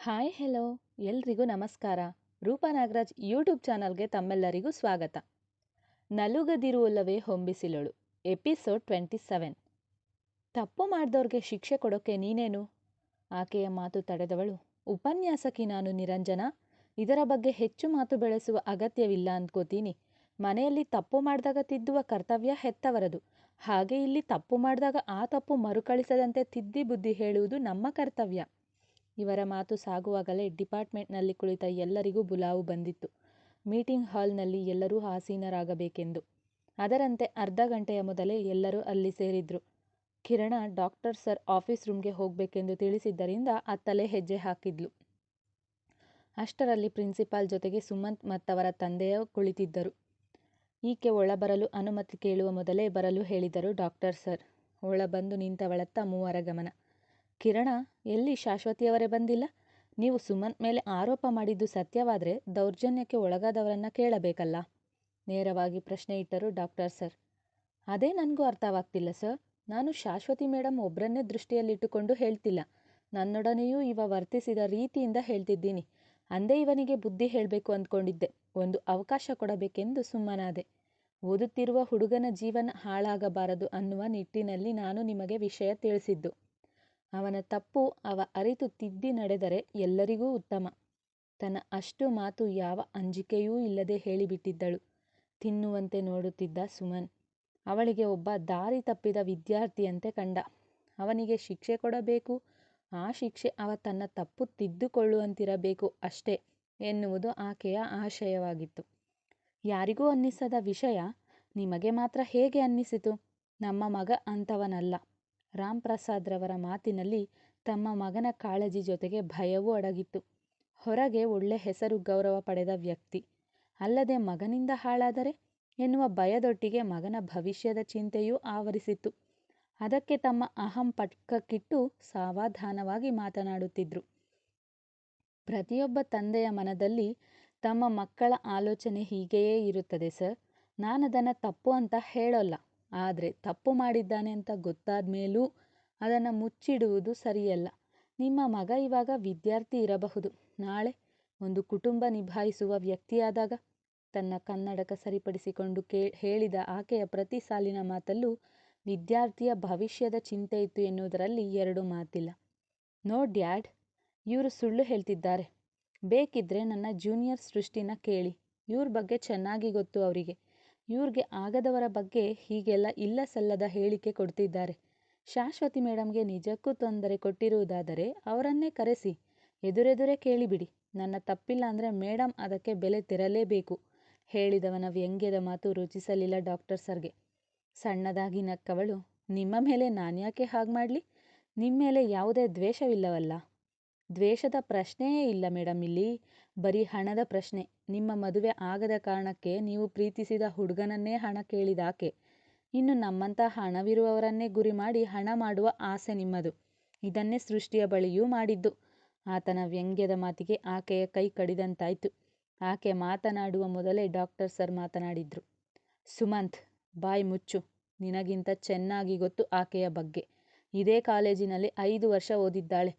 Hi, hello. ಎಲ್ರಿಗೂ ನಮಸ್ಕಾರ. Roopa Nagaraj YouTube ಚಾನಲ್ಗೆ ತಮ್ಮೆಲ್ಲರಿಗೂ ಸ್ವಾಗತ. ನಲುಗದಿರುವಲ್ಲವೇ ಹೊಂಬಿಸಿಲಳು. Episode twenty seven. ತಪ್ಪು ಮಾಡಿದವ್ರಿಗೆ ಶಿಕ್ಷೆ ಕೊಡೋಕೆ ನೀನೇನು? ಆಕೆಯ ಮಾತು ತಡೆದವಳು, ಉಪನ್ಯಾಸಕಿ ನಾನು ನಿರಂಜನ. ಇದರ ಬಗ್ಗೆ ಹೆಚ್ಚು ಮಾತು ಬೆಳೆಸುವ ಅಗತ್ಯವಿಲ್ಲ ಅಂದ್ಕೋತೀನಿ ಮನೆಯಲ್ಲಿ ತಪ್ಪು ಮಾಡಿದಾಗ ತಿದ್ದುವ ಕರ್ತವ್ಯ ಹೆತ್ತವರದು. ಹಾಗೆ ಇಲ್ಲಿ ತಪ್ಪು ಮಾಡಿದಾಗ ಆ ತಪ್ಪು ಮರುಕಳಿಸದಂತೆ ತಿದ್ದಿ ಬುದ್ಧಿ ಹೇಳುವುದು ನಮ್ಮ ಕರ್ತವ್ಯ. ಇವರ ಮಾತು ಸಾಗುವಾಗಲೇ ಡಿಪಾರ್ಟ್ಮೆಂಟ್ನಲ್ಲಿ ಕುಳಿತ ಎಲ್ಲರಿಗೂ ಬುಲಾವು ಬಂದಿತ್ತು. ಮೀಟಿಂಗ್ ಹಾಲ್ನಲ್ಲಿ ಎಲ್ಲರೂ ಆಸೀನರಾಗಬೇಕೆಂದು. ಅದರಂತೆ ಅರ್ಧ ಗಂಟೆಯ ಮೊದಲೇ ಎಲ್ಲರೂ ಅಲ್ಲಿ ಸೇರಿದ್ರು. ಕಿರಣ, ಡಾಕ್ಟರ್ ಸರ್ ಆಫೀಸ್ ರೂಮ್ಗೆ ಹೋಗಬೇಕೆಂದು ತಿಳಿಸಿದ್ದರಿಂದ ಅತ್ತಲೇ ಹೆಜ್ಜೆ ಹಾಕಿದ್ಲು. ಅಷ್ಟರಲ್ಲಿ ಪ್ರಿನ್ಸಿಪಾಲ್ ಜೊತೆಗೆ ಸುಮಂತ್ ಮತ್ತವರ ತಂದೆಯ ಕುಳಿತಿದ್ದರು. ಈಕೆ ಒಳಬರಲು ಅನುಮತಿ ಕೇಳುವ ಮೊದಲೇ ಬರಲು ಹೇಳಿದರು ಡಾಕ್ಟರ್ ಸರ್. ಒಳಬಂದು ನಿಂತವಳತ್ತ ಮೂವರ ಗಮನ. ಕಿರಣ ಎಲ್ಲಿ ಶಾಶ್ವತಿಯವರೇ ಬಂದಿಲ್ಲ? ನೀವು ಸುಮಂತ್ ಮೇಲೆ ಆರೋಪ ಮಾಡಿದ್ದು ಸತ್ಯವಾದರೆ ದೌರ್ಜನ್ಯಕ್ಕೆ ಒಳಗಾದವರನ್ನ ಕೇಳಬೇಕಲ್ಲ? ನೇರವಾಗಿ ಪ್ರಶ್ನೆ ಇಟ್ಟರು ಡಾಕ್ಟರ್ ಸರ್. ಅದೇ ನನಗೂ ಅರ್ಥವಾಗ್ತಿಲ್ಲ ಸರ್. ನಾನು ಶಾಶ್ವತಿ ಮೇಡಮ್ ಒಬ್ಬರನ್ನೇ ದೃಷ್ಟಿಯಲ್ಲಿಟ್ಟುಕೊಂಡು ಹೇಳ್ತಿಲ್ಲ. ನನ್ನೊಡನೆಯೂ ಇವ ವರ್ತಿಸಿದ ರೀತಿಯಿಂದ ಹೇಳ್ತಿದ್ದೀನಿ. ಅಂದೇ ಇವನಿಗೆ ಬುದ್ಧಿ ಹೇಳಬೇಕು ಅಂದ್ಕೊಂಡಿದ್ದೆ. ಒಂದು ಅವಕಾಶ ಕೊಡಬೇಕೆಂದು ಸುಮ್ಮನಾದೆ. ಓದುತ್ತಿರುವ ಹುಡುಗನ ಜೀವನ ಹಾಳಾಗಬಾರದು ಅನ್ನುವ ನಿಟ್ಟಿನಲ್ಲಿ ನಾನು ನಿಮಗೆ ವಿಷಯ ತಿಳಿಸಿದ್ದು. ಅವನ ತಪ್ಪು ಅವ ಅರಿತು ತಿದ್ದಿ ನಡೆದರೆ ಎಲ್ಲರಿಗೂ ಉತ್ತಮ. ತನ್ನ ಅಷ್ಟು ಮಾತು ಯಾವ ಅಂಜಿಕೆಯೂ ಇಲ್ಲದೆ ಹೇಳಿಬಿಟ್ಟಿದ್ದಳು. ತಿನ್ನುವಂತೆ ನೋಡುತ್ತಿದ್ದ ಸುಮನ್. ಅವಳಿಗೆ ಒಬ್ಬ ದಾರಿ ತಪ್ಪಿದ ವಿದ್ಯಾರ್ಥಿಯಂತೆ ಕಂಡ. ಅವನಿಗೆ ಶಿಕ್ಷೆ ಕೊಡಬೇಕು. ಆ ಶಿಕ್ಷೆ ಅವ ತನ್ನ ತಪ್ಪು ತಿದ್ದುಕೊಳ್ಳುವಂತಿರಬೇಕು ಅಷ್ಟೇ ಎನ್ನುವುದು ಆಕೆಯ ಆಶಯವಾಗಿತ್ತು. ಯಾರಿಗೂ ಅನ್ನಿಸದ ವಿಷಯ, ನಿಮಗೆ ಮಾತ್ರ ಹೇಗೆ ಅನ್ನಿಸಿತು? ನಮ್ಮ ಮಗ ಅಂಥವನಲ್ಲ ರಾಮ್ ಪ್ರಸಾದ್ರವರ ಮಾತಿನಲ್ಲಿ ತಮ್ಮ ಮಗನ ಕಾಳಜಿ ಜೊತೆಗೆ ಭಯವೂ ಅಡಗಿತ್ತು. ಹೊರಗೆ ಒಳ್ಳೆ ಹೆಸರು ಗೌರವ ಪಡೆದ ವ್ಯಕ್ತಿ. ಅಲ್ಲದೆ ಮಗನಿಂದ ಹಾಳಾದರೆ ಎನ್ನುವ ಭಯದೊಟ್ಟಿಗೆ ಮಗನ ಭವಿಷ್ಯದ ಚಿಂತೆಯೂ ಆವರಿಸಿತ್ತು. ಅದಕ್ಕೆ ತಮ್ಮ ಅಹಂ ಪಟ್ಕಕ್ಕಿಟ್ಟು ಸಾವಧಾನವಾಗಿ ಮಾತನಾಡುತ್ತಿದ್ರು. ಪ್ರತಿಯೊಬ್ಬ ತಂದೆಯ ಮನದಲ್ಲಿ ತಮ್ಮ ಮಕ್ಕಳ ಆಲೋಚನೆ ಹೀಗೆಯೇ ಇರುತ್ತದೆ, ಸರ್. ನಾನದನ್ನು ತಪ್ಪು ಅಂತ ಹೇಳೋಲ್ಲ. ಆದರೆ ತಪ್ಪು ಮಾಡಿದ್ದಾನೆ ಅಂತ ಗೊತ್ತಾದ ಮೇಲೂ ಅದನ್ನು ಮುಚ್ಚಿಡುವುದು ಸರಿಯಲ್ಲ. ನಿಮ್ಮ ಮಗ ಇವಾಗ ವಿದ್ಯಾರ್ಥಿ ಇರಬಹುದು. ನಾಳೆ ಒಂದು ಕುಟುಂಬ ನಿಭಾಯಿಸುವ ವ್ಯಕ್ತಿಯಾದಾಗ ತನ್ನ ಕನ್ನಡಕ ಸರಿಪಡಿಸಿಕೊಂಡು ಕೇ, ಹೇಳಿದ ಆಕೆಯ ಪ್ರತಿ ಸಾಲಿನ ಮಾತಲ್ಲೂ ವಿದ್ಯಾರ್ಥಿಯ ಭವಿಷ್ಯದ ಚಿಂತೆ ಇತ್ತು ಎನ್ನುವುದರಲ್ಲಿ ಎರಡು ಮಾತಿಲ್ಲ. ನೋ ಡ್ಯಾಡ್, ಇವರು ಸುಳ್ಳು ಹೇಳ್ತಿದ್ದಾರೆ. ಬೇಕಿದ್ರೆ ನನ್ನ ಜೂನಿಯರ್ ಸೃಷ್ಟಿನ ಕೇಳಿ. ಇವ್ರ ಬಗ್ಗೆ ಚೆನ್ನಾಗಿ ಗೊತ್ತು ಅವರಿಗೆ. ಇವ್ರಿಗೆ ಆಗದವರ ಬಗ್ಗೆ ಹೀಗೆಲ್ಲ ಇಲ್ಲ ಸಲ್ಲದ ಹೇಳಿಕೆ ಕೊಡ್ತಿದ್ದಾರೆ. ಶಾಶ್ವತಿ ಮೇಡಮ್ಗೆ ನಿಜಕ್ಕೂ ತೊಂದರೆ ಕೊಟ್ಟಿರುವುದಾದರೆ ಅವರನ್ನೇ ಕರೆಸಿ. ಎದುರೆದುರೇ ಕೇಳಿಬಿಡಿ. ನನ್ನ ತಪ್ಪಿಲ್ಲ ಅಂದರೆ ಮೇಡಮ್ ಅದಕ್ಕೆ ಬೆಲೆ ತೆರಲೇಬೇಕು. ಹೇಳಿದವನ ವ್ಯಂಗ್ಯದ ಮಾತು ರುಚಿಸಲಿಲ್ಲ ಡಾಕ್ಟರ್ ಸರ್ಗೆ. ಸಣ್ಣದಾಗಿ ನಕ್ಕವಳು, ನಿಮ್ಮ ಮೇಲೆ ನಾನ್ಯಾಕೆ ಹಾಗೆ ಮಾಡಲಿ? ನಿಮ್ಮ ಮೇಲೆ ಯಾವುದೇ ದ್ವೇಷವಿಲ್ಲವಲ್ಲ? ದ್ವೇಷದ ಪ್ರಶ್ನೆಯೇ ಇಲ್ಲ ಮೇಡಮ್ ಇಲ್ಲಿ. ಬರೀ ಹಣದ ಪ್ರಶ್ನೆ. ನಿಮ್ಮ ಮದುವೆ ಆಗದ ಕಾರಣಕ್ಕೆ ನೀವು ಪ್ರೀತಿಸಿದ ಹುಡುಗನನ್ನೇ ಹಣ ಕೇಳಿದಾಕೆ. ಇನ್ನು ನಮ್ಮಂಥ ಹಣವಿರುವವರನ್ನೇ ಗುರಿ ಮಾಡಿ ಹಣ ಮಾಡುವ ಆಸೆ ನಿಮ್ಮದು. ಇದನ್ನೇ ಸೃಷ್ಟಿಯ ಬಳಿಯೂ ಮಾಡಿದ್ದು. ಆತನ ವ್ಯಂಗ್ಯದ ಮಾತಿಗೆ ಆಕೆಯ ಕೈ ಕಡಿದಂತಾಯ್ತು. ಆಕೆ ಮಾತನಾಡುವ ಮೊದಲೇ ಡಾಕ್ಟರ್ ಸರ್ ಮಾತನಾಡಿದ್ರು. ಸುಮಂತ್, ಬಾಯ್ ಮುಚ್ಚು. ನಿನಗಿಂತ ಚೆನ್ನಾಗಿ ಗೊತ್ತು ಆಕೆಯ ಬಗ್ಗೆ. ಇದೇ ಕಾಲೇಜಿನಲ್ಲಿ ಐದು ವರ್ಷ ಓದಿದ್ದಾಳೆ.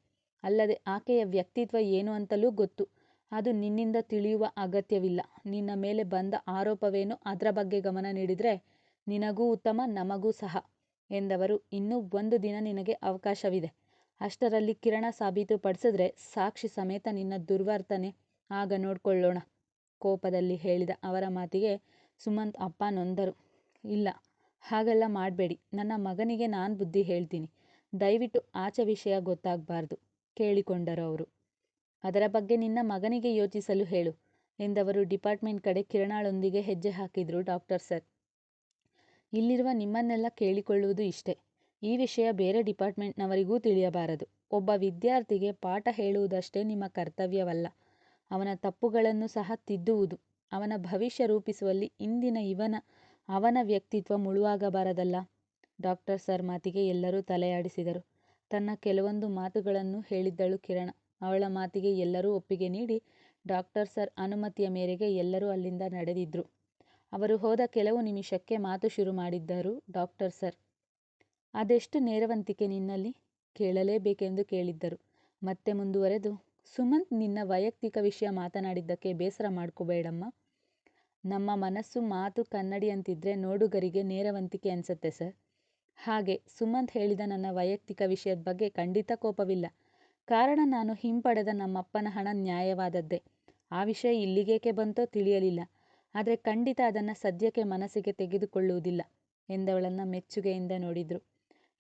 ಅಲ್ಲದೆ ಆಕೆಯ ವ್ಯಕ್ತಿತ್ವ ಏನು ಅಂತಲೂ ಗೊತ್ತು. ಅದು ನಿನ್ನಿಂದ ತಿಳಿಯುವ ಅಗತ್ಯವಿಲ್ಲ. ನಿನ್ನ ಮೇಲೆ ಬಂದ ಆರೋಪವೇನು? ಅದರ ಬಗ್ಗೆ ಗಮನ ನೀಡಿದರೆ, ನಿನಗೂ ಉತ್ತಮ, ನಮಗೂ ಸಹ, ಎಂದವರು ಇನ್ನೂ ಒಂದು ದಿನ ನಿನಗೆ ಅವಕಾಶವಿದೆ. ಅಷ್ಟರಲ್ಲಿ ಕಿರಣ ಸಾಬೀತುಪಡಿಸಿದ್ರೆ ಸಾಕ್ಷಿ ಸಮೇತ ನಿನ್ನ ದುರ್ವರ್ತನೆ. ಆಗ ನೋಡ್ಕೊಳ್ಳೋಣ, ಕೋಪದಲ್ಲಿ ಹೇಳಿದ ಅವರ ಮಾತಿಗೆ ಸುಮಂತ್ ಅಪ್ಪ ನೊಂದರು. ಇಲ್ಲ, ಹಾಗೆಲ್ಲ ಮಾಡಬೇಡಿ. ನನ್ನ ಮಗನಿಗೆ ನಾನು ಬುದ್ಧಿ ಹೇಳ್ತೀನಿ. ದಯವಿಟ್ಟು ಆಚೆ ವಿಷಯ ಗೊತ್ತಾಗಬಾರ್ದು, ಕೇಳಿಕೊಂಡರು ಅವರು. ಅದರ ಬಗ್ಗೆ ನಿನ್ನ ಮಗನಿಗೆ ಯೋಚಿಸಲು ಹೇಳು, ಎಂದವರು ಡಿಪಾರ್ಟ್ಮೆಂಟ್ ಕಡೆ ಕಿರಣಾಳೊಂದಿಗೆ ಹೆಜ್ಜೆ ಹಾಕಿದ್ರು ಡಾಕ್ಟರ್ ಸರ್. ಇಲ್ಲಿರುವ ನಿಮ್ಮನ್ನೆಲ್ಲ ಕೇಳಿಕೊಳ್ಳುವುದು ಇಷ್ಟೆ. ಈ ವಿಷಯ ಬೇರೆ ಡಿಪಾರ್ಟ್ಮೆಂಟ್ನವರಿಗೂ ತಿಳಿಯಬಾರದು. ಒಬ್ಬ ವಿದ್ಯಾರ್ಥಿಗೆ ಪಾಠ ಹೇಳುವುದಷ್ಟೇ ನಿಮ್ಮ ಕರ್ತವ್ಯವಲ್ಲ. ಅವನ ತಪ್ಪುಗಳನ್ನು ಸಹ ತಿದ್ದುವುದು. ಅವನ ಭವಿಷ್ಯ ರೂಪಿಸುವಲ್ಲಿ ಇಂದಿನ ಇವನ, ಅವನ ವ್ಯಕ್ತಿತ್ವ ಮುಳುವಾಗಬಾರದಲ್ಲ. ಡಾಕ್ಟರ್ ಸರ್ ಮಾತಿಗೆ ಎಲ್ಲರೂ ತಲೆಯಾಡಿಸಿದರು. ತನ್ನ ಕೆಲವೊಂದು ಮಾತುಗಳನ್ನು ಹೇಳಿದ್ದಳು ಕಿರಣ. ಅವಳ ಮಾತಿಗೆ ಎಲ್ಲರೂ ಒಪ್ಪಿಗೆ ನೀಡಿ ಡಾಕ್ಟರ್ ಸರ್ ಅನುಮತಿಯ ಮೇರೆಗೆ ಎಲ್ಲರೂ ಅಲ್ಲಿಂದ ನಡೆದಿದ್ರು. ಅವರು ಹೋದ ಕೆಲವು ನಿಮಿಷಕ್ಕೆ ಮಾತು ಶುರು ಮಾಡಿದ್ದರು ಡಾಕ್ಟರ್ ಸರ್. ಅದೆಷ್ಟು ನೇರವಂತಿಕೆ ನಿನ್ನಲ್ಲಿ? ಕೇಳಲೇಬೇಕೆಂದು ಕೇಳಿದ್ದರು. ಮತ್ತೆ ಮುಂದುವರೆದು, ಸುಮಂತ್ ನಿನ್ನ ವೈಯಕ್ತಿಕ ವಿಷಯ ಮಾತನಾಡಿದ್ದಕ್ಕೆ ಬೇಸರ ಮಾಡ್ಕೋಬೇಡಮ್ಮ. ನಮ್ಮ ಮನಸ್ಸು ಮಾತು ಕನ್ನಡಿ ಅಂತಿದ್ರೆ ನೋಡುಗರಿಗೆ ನೇರವಂತಿಕೆ ಅನ್ಸತ್ತೆ ಸರ್. ಹಾಗೆ ಸುಮಂತ್ ಹೇಳಿದ ನನ್ನ ವೈಯಕ್ತಿಕ ವಿಷಯದ ಬಗ್ಗೆ ಖಂಡಿತ ಕೋಪವಿಲ್ಲ. ಕಾರಣ ನಾನು ಹಿಂಪಡೆದ ನಮ್ಮಪ್ಪನ ಹಣ ನ್ಯಾಯವಾದದ್ದೇ. ಆ ವಿಷಯ ಇಲ್ಲಿಗೇಕೆ ಬಂತೋ ತಿಳಿಯಲಿಲ್ಲ. ಆದರೆ ಖಂಡಿತ ಅದನ್ನು ಸದ್ಯಕ್ಕೆ ಮನಸ್ಸಿಗೆ ತೆಗೆದುಕೊಳ್ಳುವುದಿಲ್ಲ, ಎಂದವಳನ್ನು ಮೆಚ್ಚುಗೆಯಿಂದ ನೋಡಿದ್ರು.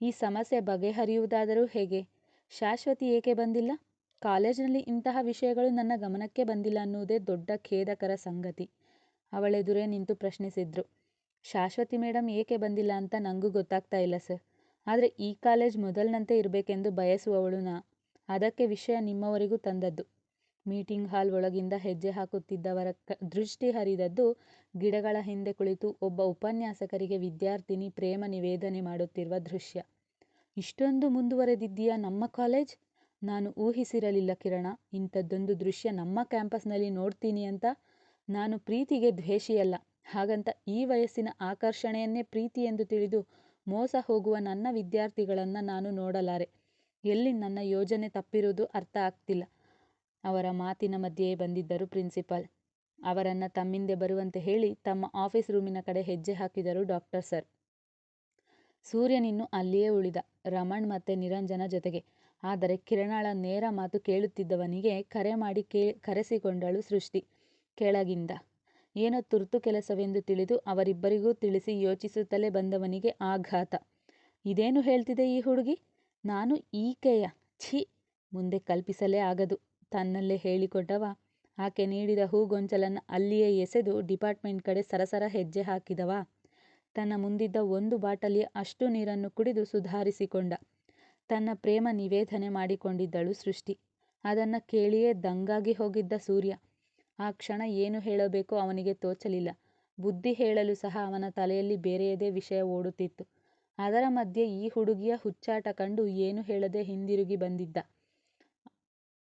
ಈ ಸಮಸ್ಯೆ ಬಗೆಹರಿಯುವುದಾದರೂ ಹೇಗೆ? ಶಾಶ್ವತಿ ಏಕೆ ಬಂದಿಲ್ಲ? ಕಾಲೇಜಿನಲ್ಲಿ ಇಂತಹ ವಿಷಯಗಳು ನನ್ನ ಗಮನಕ್ಕೆ ಬಂದಿಲ್ಲ ಅನ್ನುವುದೇ ದೊಡ್ಡ ಖೇದಕರ ಸಂಗತಿ. ಅವಳೆದುರೇ ನಿಂತು ಪ್ರಶ್ನಿಸಿದ್ರು. ಶಾಶ್ವತಿ ಮೇಡಮ್ ಏಕೆ ಬಂದಿಲ್ಲ ಅಂತ ನನಗೂ ಗೊತ್ತಾಗ್ತಾ ಇಲ್ಲ ಸರ್. ಆದರೆ ಈ ಕಾಲೇಜ್ ಮೊದಲಿನಂತೆ ಇರಬೇಕೆಂದು ಬಯಸುವವಳು ನಾ. ಅದಕ್ಕೆ ವಿಷಯ ನಿಮ್ಮವರಿಗೂ ತಂದದ್ದು. ಮೀಟಿಂಗ್ ಹಾಲ್ ಒಳಗಿಂದ ಹೆಜ್ಜೆ ಹಾಕುತ್ತಿದ್ದವರ ಕ, ದೃಷ್ಟಿ ಹರಿದದ್ದು ಗಿಡಗಳ ಹಿಂದೆ ಕುಳಿತು ಒಬ್ಬ ಉಪನ್ಯಾಸಕರಿಗೆ ವಿದ್ಯಾರ್ಥಿನಿ ಪ್ರೇಮ ನಿವೇದನೆ ಮಾಡುತ್ತಿರುವ ದೃಶ್ಯ. ಇಷ್ಟೊಂದು ಮುಂದುವರೆದಿದ್ದೀಯಾ ನಮ್ಮ ಕಾಲೇಜ್? ನಾನು ಊಹಿಸಿರಲಿಲ್ಲ ಕಿರಣ. ಇಂಥದ್ದೊಂದು ದೃಶ್ಯ ನಮ್ಮ ಕ್ಯಾಂಪಸ್ನಲ್ಲಿ ನೋಡ್ತೀನಿ ಅಂತ ನಾನು ಪ್ರೀತಿಗೆ ದ್ವೇಷಿಯಲ್ಲ. ಹಾಗಂತ ಈ ವಯಸ್ಸಿನ ಆಕರ್ಷಣೆಯನ್ನೇ ಪ್ರೀತಿ ಎಂದು ತಿಳಿದು ಮೋಸ ಹೋಗುವ ನನ್ನ ವಿದ್ಯಾರ್ಥಿಗಳನ್ನು ನಾನು ನೋಡಲಾರೆ. ಎಲ್ಲಿ ನನ್ನ ಯೋಜನೆ ತಪ್ಪಿರುವುದು ಅರ್ಥ ಆಗ್ತಿಲ್ಲ. ಅವರ ಮಾತಿನ ಮಧ್ಯೆಯೇ ಬಂದಿದ್ದರು ಪ್ರಿನ್ಸಿಪಾಲ್. ಅವರನ್ನು ತಮ್ಮಿಂದೆ ಬರುವಂತೆ ಹೇಳಿ ತಮ್ಮ ಆಫೀಸ್ ರೂಮಿನ ಕಡೆ ಹೆಜ್ಜೆ ಹಾಕಿದರು ಡಾಕ್ಟರ್ ಸರ್. ಸೂರ್ಯನಿನ್ನು ಅಲ್ಲಿಯೇ ಉಳಿದ. ರಮಣ್ ಮತ್ತೆ ನಿರಂಜನ ಜೊತೆಗೆ. ಆದರೆ ಕಿರಣಾಳ ನೇರ ಮಾತು ಕೇಳುತ್ತಿದ್ದವನಿಗೆ ಕರೆ ಮಾಡಿ ಕೇ, ಕರೆಸಿಕೊಂಡಳು ಸೃಷ್ಟಿ. ಕೆಳಗಿಂದ. ಏನೋ ತುರ್ತು ಕೆಲಸವೆಂದು ತಿಳಿದು ಅವರಿಬ್ಬರಿಗೂ ತಿಳಿಸಿ ಯೋಚಿಸುತ್ತಲೇ ಬಂದವನಿಗೆ ಆಘಾತ. ಇದೇನು ಹೇಳ್ತಿದೆ ಈ ಹುಡುಗಿ? ನಾನು ಈಕೆಯ ಛಿ ಮುಂದೆ ಕಲ್ಪಿಸಲೇ ಆಗದು. ತನ್ನಲ್ಲೇ ಹೇಳಿಕೊಂಡವ ಆಕೆ ನೀಡಿದ ಹೂಗೊಂಚಲನ್ನು ಅಲ್ಲಿಯೇ ಎಸೆದು ಡಿಪಾರ್ಟ್ಮೆಂಟ್ ಕಡೆ ಸರಸರ ಹೆಜ್ಜೆ ಹಾಕಿದವ. ತನ್ನ ಮುಂದಿದ್ದ ಒಂದು ಬಾಟಲಿಯ ಅಷ್ಟು ನೀರನ್ನು ಕುಡಿದು ಸುಧಾರಿಸಿಕೊಂಡ. ತನ್ನ ಪ್ರೇಮ ನಿವೇದನೆ ಮಾಡಿಕೊಂಡಿದ್ದಳು ಸೃಷ್ಟಿ. ಅದನ್ನು ಕೇಳಿಯೇ ದಂಗಾಗಿ ಹೋಗಿದ್ದ ಸೂರ್ಯ. ಆ ಕ್ಷಣ ಏನು ಹೇಳಬೇಕೋ ಅವನಿಗೆ ತೋಚಲಿಲ್ಲ. ಬುದ್ಧಿ ಹೇಳಲು ಸಹ ಅವನ ತಲೆಯಲ್ಲಿ ಬೇರೆಯದೇ ವಿಷಯ ಓಡುತ್ತಿತ್ತು. ಅದರ ಮಧ್ಯೆ ಈ ಹುಡುಗಿಯ ಹುಚ್ಚಾಟ ಕಂಡು ಏನು ಹೇಳದೆ ಹಿಂದಿರುಗಿ ಬಂದಿದ್ದ.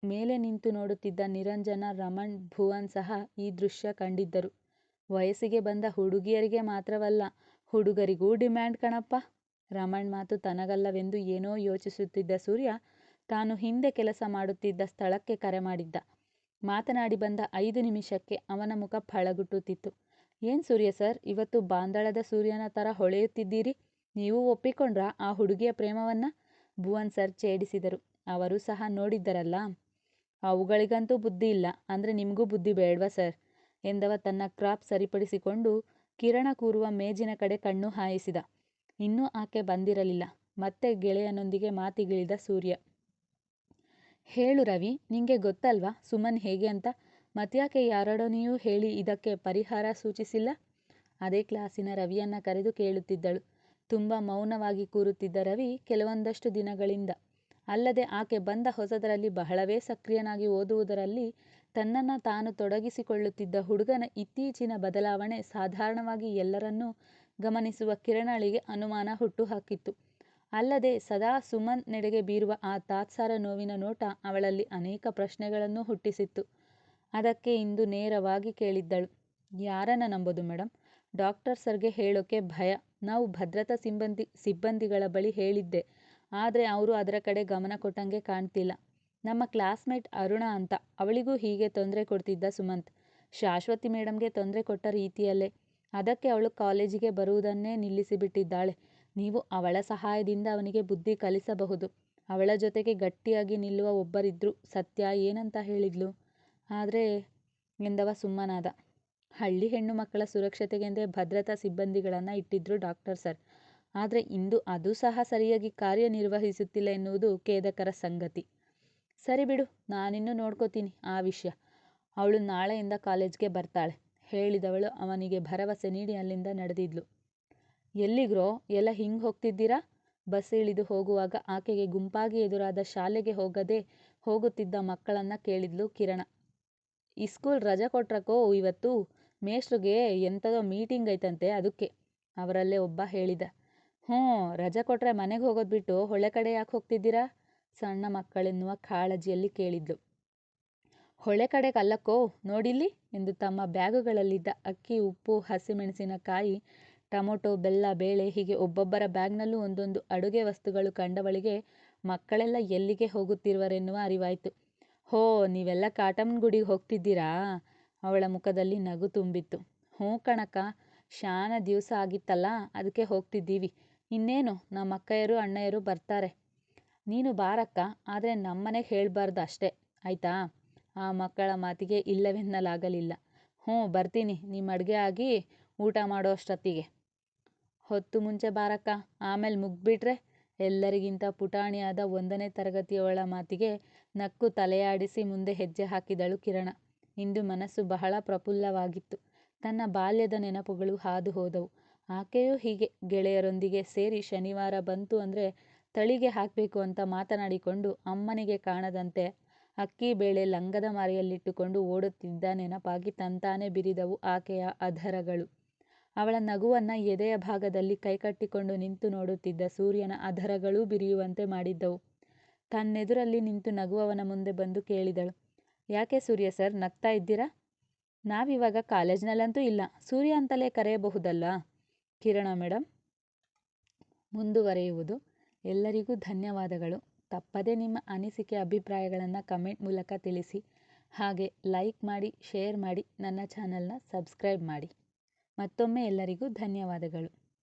ಮೇಲೆ ನಿಂತು ನೋಡುತ್ತಿದ್ದ ನಿರಂಜನ, ರಮಣ್, ಭುವನ್ ಸಹ ಈ ದೃಶ್ಯ ಕಂಡಿದ್ದರು. ವಯಸ್ಸಿಗೆ ಬಂದ ಹುಡುಗಿಯರಿಗೆ ಮಾತ್ರವಲ್ಲ, ಹುಡುಗರಿಗೂ ಡಿಮ್ಯಾಂಡ್ ಕಣಪ್ಪ. ರಮಣ್ ಮಾತು ತನಗಲ್ಲವೆಂದು ಏನೋ ಯೋಚಿಸುತ್ತಿದ್ದ ಸೂರ್ಯ ತಾನು ಹಿಂದೆ ಕೆಲಸ ಮಾಡುತ್ತಿದ್ದ ಸ್ಥಳಕ್ಕೆ ಕರೆ ಮಾಡಿದ್ದ. ಮಾತನಾಡಿ ಬಂದ ಐದು ನಿಮಿಷಕ್ಕೆ ಅವನ ಮುಖ ಫಳಗುಟ್ಟುತ್ತಿತ್ತು. "ಏನ್ ಸೂರ್ಯ ಸರ್, ಇವತ್ತು ಬಾಂದಳದ ಸೂರ್ಯನ ತರ ಹೊಳೆಯುತ್ತಿದ್ದೀರಿ? ನೀವು ಒಪ್ಪಿಕೊಂಡ್ರಾ ಆ ಹುಡುಗಿಯ ಪ್ರೇಮವನ್ನ? ಭುವನ್ ಸರ್ ಛೇಡಿಸಿದರು. ಅವರು ಸಹ ನೋಡಿದ್ದರಲ್ಲ? ಅವುಗಳಿಗಂತೂ ಬುದ್ಧಿ ಇಲ್ಲ. ಅಂದ್ರೆ ನಿಮಗೂ ಬುದ್ಧಿ ಬೇಡ್ವಾ ಸರ್? ಎಂದವ ತನ್ನ ಕ್ರಾಪ್ ಸರಿಪಡಿಸಿಕೊಂಡು ಕಿರಣ ಕೂರುವ ಮೇಜಿನ ಕಡೆ ಕಣ್ಣು ಹಾಯಿಸಿದ. ಇನ್ನೂ ಆಕೆ ಬಂದಿರಲಿಲ್ಲ. ಮತ್ತೆ ಗೆಳೆಯನೊಂದಿಗೆ ಮಾತಿಗಿಳಿದ ಸೂರ್ಯ. ಹೇಳು ರವಿ, ನಿಂಗೆ ಗೊತ್ತಲ್ವಾ ಸುಮನ್ ಹೇಗೆ ಅಂತ? ಮತ್ಯಾಕೆ ಯಾರೊಡನೆಯೂ ಹೇಳಿ ಇದಕ್ಕೆ ಪರಿಹಾರ ಸೂಚಿಸಿಲ್ಲ? ಅದೇ ಕ್ಲಾಸಿನ ರವಿಯನ್ನ ಕರೆದು ಕೇಳುತ್ತಿದ್ದಳು. ತುಂಬ ಮೌನವಾಗಿ ಕೂರುತ್ತಿದ್ದ ರವಿ ಕೆಲವೊಂದಷ್ಟು ದಿನಗಳಿಂದ. ಅಲ್ಲದೆ ಆಕೆ ಬಂದ ಹೊಸದರಲ್ಲಿ ಬಹಳವೇ ಸಕ್ರಿಯನಾಗಿ ಓದುವುದರಲ್ಲಿ ತನ್ನನ್ನು ತಾನು ತೊಡಗಿಸಿಕೊಳ್ಳುತ್ತಿದ್ದ ಹುಡುಗನ ಇತ್ತೀಚಿನ ಬದಲಾವಣೆ ಸಾಧಾರಣವಾಗಿ ಎಲ್ಲರನ್ನೂ ಗಮನಿಸುವ ಕಿರಣಳಿಗೆ ಅನುಮಾನ ಹುಟ್ಟುಹಾಕಿತ್ತು. ಅಲ್ಲದೆ ಸದಾ ಸುಮನ್ ನೆಡೆಗೆ ಬೀರುವ ಆ ತಾತ್ಸಾರ ನೋವಿನ ನೋಟ ಅವಳಲ್ಲಿ ಅನೇಕ ಪ್ರಶ್ನೆಗಳನ್ನು ಹುಟ್ಟಿಸಿತ್ತು. ಅದಕ್ಕೆ ಇಂದು ನೇರವಾಗಿ ಕೇಳಿದ್ದಳು. ಯಾರನ್ನ ನಂಬೋದು ಮೇಡಮ್ ಡಾಕ್ಟರ್ ಸರ್ಗೆ ಹೇಳೋಕೆ ಭಯ. ನಾವು ಭದ್ರತಾ ಸಿಬ್ಬಂದಿ, ಸಿಬ್ಬಂದಿಗಳ ಬಳಿ ಹೇಳಿದ್ದೆ. ಆದರೆ ಅವರು ಅದರ ಕಡೆ ಗಮನ ಕೊಟ್ಟಂಗೆ ಕಾಣ್ತಿಲ್ಲ. ನಮ್ಮ ಕ್ಲಾಸ್ಮೇಟ್ ಅರುಣ ಅಂತ. ಅವಳಿಗೂ ಹೀಗೆ ತೊಂದರೆ ಕೊಡ್ತಿದ್ದ ಸುಮಂತ್. ಶಾಶ್ವತಿ ಮೇಡಮ್ಗೆ ತೊಂದರೆ ಕೊಟ್ಟ ರೀತಿಯಲ್ಲೇ. ಅದಕ್ಕೆ ಅವಳು ಕಾಲೇಜಿಗೆ ಬರುವುದನ್ನೇ ನಿಲ್ಲಿಸಿಬಿಟ್ಟಿದ್ದಾಳೆ. ನೀವು ಅವಳ ಸಹಾಯದಿಂದ ಅವನಿಗೆ ಬುದ್ಧಿ ಕಲಿಸಬಹುದು. ಅವಳ ಜೊತೆಗೆ ಗಟ್ಟಿಯಾಗಿ ನಿಲ್ಲುವ ಒಬ್ಬರಿದ್ರು ಸತ್ಯ ಏನಂತ ಹೇಳಿದ್ಲು? ಆದರೆ ಎಂದವ ಸುಮ್ಮನಾದ. ಹಳ್ಳಿ ಹೆಣ್ಣು ಮಕ್ಕಳ ಸುರಕ್ಷತೆಗೆಂದೇ ಭದ್ರತಾ ಸಿಬ್ಬಂದಿಗಳನ್ನು ಇಟ್ಟಿದ್ರು ಡಾಕ್ಟರ್ ಸರ್. ಆದರೆ ಇಂದು ಅದು ಸಹ ಸರಿಯಾಗಿ ಕಾರ್ಯನಿರ್ವಹಿಸುತ್ತಿಲ್ಲ ಎನ್ನುವುದು ಖೇದಕರ ಸಂಗತಿ. ಸರಿ ಬಿಡು, ನಾನಿನ್ನೂ ನೋಡ್ಕೋತೀನಿ ಆ ವಿಷಯ. ಅವಳು ನಾಳೆಯಿಂದ ಕಾಲೇಜ್ಗೆ ಬರ್ತಾಳೆ. ಹೇಳಿದವಳು ಅವನಿಗೆ ಭರವಸೆ ನೀಡಿ ಅಲ್ಲಿಂದ ನಡೆದಿದ್ಲು. ಎಲ್ಲಿಗ್ರೋ, ಎಲ್ಲ ಹಿಂಗೆ ಹೋಗ್ತಿದ್ದೀರಾ? ಬಸ್ ಇಳಿದು ಹೋಗುವಾಗ ಆಕೆಗೆ ಗುಂಪಾಗಿ ಎದುರಾದ ಶಾಲೆಗೆ ಹೋಗದೆ ಹೋಗುತ್ತಿದ್ದ ಮಕ್ಕಳನ್ನ ಕೇಳಿದ್ಲು ಕಿರಣ. ಈ ಸ್ಕೂಲ್ ರಜೆ ಕೊಟ್ರಕೋ ಇವತ್ತು? ಮೇಷ್ಟ್ರಿಗೆ ಎಂಥದೋ ಮೀಟಿಂಗ್ ಐತಂತೆ ಅದಕ್ಕೆ. ಅವರಲ್ಲೇ ಒಬ್ಬ ಹೇಳಿದ, ಹ್ಞೂ, ರಜೆ ಕೊಟ್ಟರೆ ಮನೆಗೆ ಹೋಗೋದು ಬಿಟ್ಟು ಹೊಳೆ ಕಡೆ ಯಾಕೆ ಹೋಗ್ತಿದ್ದೀರಾ? ಸಣ್ಣ ಮಕ್ಕಳೆನ್ನುವ ಕಾಳಜಿಯಲ್ಲಿ ಕೇಳಿದ್ಲು. ಹೊಳೆ ಕಡೆಗೆ ಅಲ್ಲಕ್ಕೋ ನೋಡಿಲ್ಲಿ? ಎಂದು ತಮ್ಮ ಬ್ಯಾಗುಗಳಲ್ಲಿದ್ದ ಅಕ್ಕಿ, ಉಪ್ಪು ಹಸಿಮೆಣಸಿನಕಾಯಿ ಟೊಮೊಟೊ, ಬೆಲ್ಲ, ಬೇಳೆ ಹೀಗೆ ಒಬ್ಬೊಬ್ಬರ ಬ್ಯಾಗ್ನಲ್ಲೂ ಒಂದೊಂದು ಅಡುಗೆ ವಸ್ತುಗಳು ಕಂಡವಳಿಗೆ ಮಕ್ಕಳೆಲ್ಲ ಎಲ್ಲಿಗೆ ಹೋಗುತ್ತಿರುವರೆನ್ನುವ ಅರಿವಾಯಿತು. ಹೋ, ನೀವೆಲ್ಲ ಕಾಟಮ್ಮನ ಗುಡಿಗೆ ಹೋಗ್ತಿದ್ದೀರಾ? ಅವಳ ಮುಖದಲ್ಲಿ ನಗು ತುಂಬಿತ್ತು. ಹ್ಞೂ ಕಣಕ್ಕ, ಶಾನ ದಿವಸ ಆಗಿತ್ತಲ್ಲ, ಅದಕ್ಕೆ ಹೋಗ್ತಿದ್ದೀವಿ. ಇನ್ನೇನು, ನಮ್ಮ ಅಕ್ಕಯ್ಯರು, ಅಣ್ಣಯ್ಯರು ಬರ್ತಾರೆ. ನೀನು ಬಾರಕ್ಕ, ಆದರೆ ನಮ್ಮನೆಗೆ ಹೇಳಬಾರ್ದು ಅಷ್ಟೇ, ಆಯಿತಾ? ಆ ಮಕ್ಕಳ ಮಾತಿಗೆ ಇಲ್ಲವೆನ್ನಲಾಗಲಿಲ್ಲ. ಹ್ಞೂ, ಬರ್ತೀನಿ ನಿಮ್ಮ ಅಡುಗೆ ಆಗಿ ಊಟ ಮಾಡೋ ಅಷ್ಟೊತ್ತಿಗೆ. ಹೊತ್ತು ಮುಂಚೆ ಬಾರಕ್ಕ, ಆಮೇಲೆ ಮುಗ್ಬಿಟ್ರೆ ಎಲ್ಲರಿಗಿಂತ ಪುಟಾಣಿಯಾದ ಒಂದನೇ ತರಗತಿಯವಳ ಮಾತಿಗೆ ನಕ್ಕು ತಲೆಯಾಡಿಸಿ ಮುಂದೆ ಹೆಜ್ಜೆ ಹಾಕಿದಳು ಕಿರಣ. ಇಂದು ಮನಸ್ಸು ಬಹಳ ಪ್ರಫುಲ್ಲವಾಗಿತ್ತು. ತನ್ನ ಬಾಲ್ಯದ ನೆನಪುಗಳು ಹಾದು ಹೋದವು. ಆಕೆಯೂ ಹೀಗೆ ಗೆಳೆಯರೊಂದಿಗೆ ಸೇರಿ ಶನಿವಾರ ಬಂತು ಅಂದರೆ ತಳಿಗೆ ಹಾಕಬೇಕು ಅಂತ ಮಾತನಾಡಿಕೊಂಡು ಅಮ್ಮನಿಗೆ ಕಾಣದಂತೆ ಅಕ್ಕಿ ಬೇಳೆ ಲಂಗದ ಮಾರಿಯಲ್ಲಿಟ್ಟುಕೊಂಡು ಓಡುತ್ತಿದ್ದ ನೆನಪಾಗಿ ತಂತಾನೆ ಬಿರಿದವು ಆಕೆಯ ಅಧರಗಳು ಅವಳ ನಗುವನ್ನು ಎದೆಯ ಭಾಗದಲ್ಲಿ ಕೈಕಟ್ಟಿಕೊಂಡು ನಿಂತು ನೋಡುತ್ತಿದ್ದ ಸೂರ್ಯನ ಅಧರಗಳೂ ಬಿರಿಯುವಂತೆ ಮಾಡಿದ್ದವು. ತನ್ನೆದುರಲ್ಲಿ ನಿಂತು ನಗುವವನ ಮುಂದೆ ಬಂದು ಕೇಳಿದಳು. ಯಾಕೆ ಸೂರ್ಯ ಸರ್ ನಗ್ತಾ ಇದ್ದೀರಾ? ನಾವಿವಾಗ ಕಾಲೇಜ್ನಲ್ಲಂತೂ ಇಲ್ಲ. ಸೂರ್ಯ ಅಂತಲೇ ಕರೆಯಬಹುದಲ್ಲ? ಕಿರಣ ಮೇಡಮ್ ಮುಂದುವರೆಯುವುದು. ಎಲ್ಲರಿಗೂ ಧನ್ಯವಾದಗಳು. ತಪ್ಪದೇ ನಿಮ್ಮ ಅನಿಸಿಕೆ ಅಭಿಪ್ರಾಯಗಳನ್ನು ಕಮೆಂಟ್ ಮೂಲಕ ತಿಳಿಸಿ. ಹಾಗೆ ಲೈಕ್ ಮಾಡಿ, ಶೇರ್ ಮಾಡಿ, ನನ್ನ ಚಾನಲ್ನ ಸಬ್ಸ್ಕ್ರೈಬ್ ಮಾಡಿ. ಮತ್ತೊಮ್ಮೆ ಎಲ್ಲರಿಗೂ ಧನ್ಯವಾದಗಳು.